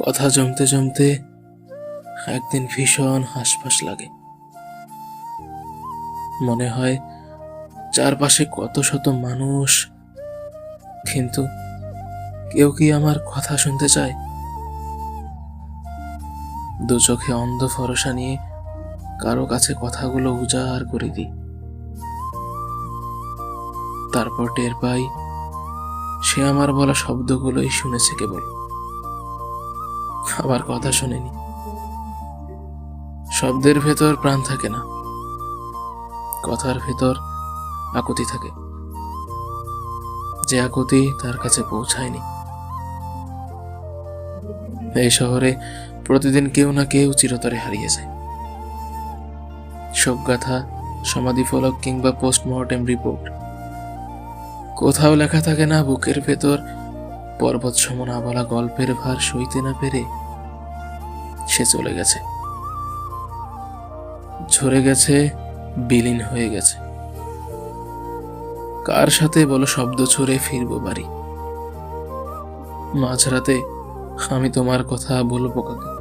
কথা জমতে জমতে একদিন ভীষণ হাসফাস লাগে। মনে হয় চারপাশে কত শত মানুষ, কিন্তু কেউ কি আমার কথা শুনতে চায়? দু চোখে অন্ধ ভরসা নিয়ে কারও কাছে কথাগুলো উজাড় করে দিই। তারপর টের পাই সে আমার বলা শব্দগুলোই শুনেছে কেবল। আবার কথা শোনেনি। শব্দের ভেতর প্রাণ থাকে না। কথার ভেতর আকুতি থাকে। যে আকুতি তার কাছে পৌঁছায়নি। এই শহরে প্রতিদিন কেউ না কেউ চিরতরে হারিয়ে যায়। শোকগাথা সমাধি ফলক কিংবা পোস্টমর্টেম রিপোর্ট। কোথাও লেখা থাকে না, বুকের ভেতর পর্বত সমনা বলা গল্পের ভার সইতে না পেরে সে চলে গেছে। ঝরে গেছে, বিলীন হয়ে গেছে। কার সাথে বলো শব্দ ছড়ে ফিরব বাড়ি? মাঝরাতে আমি তোমার কথা বলব কাকে?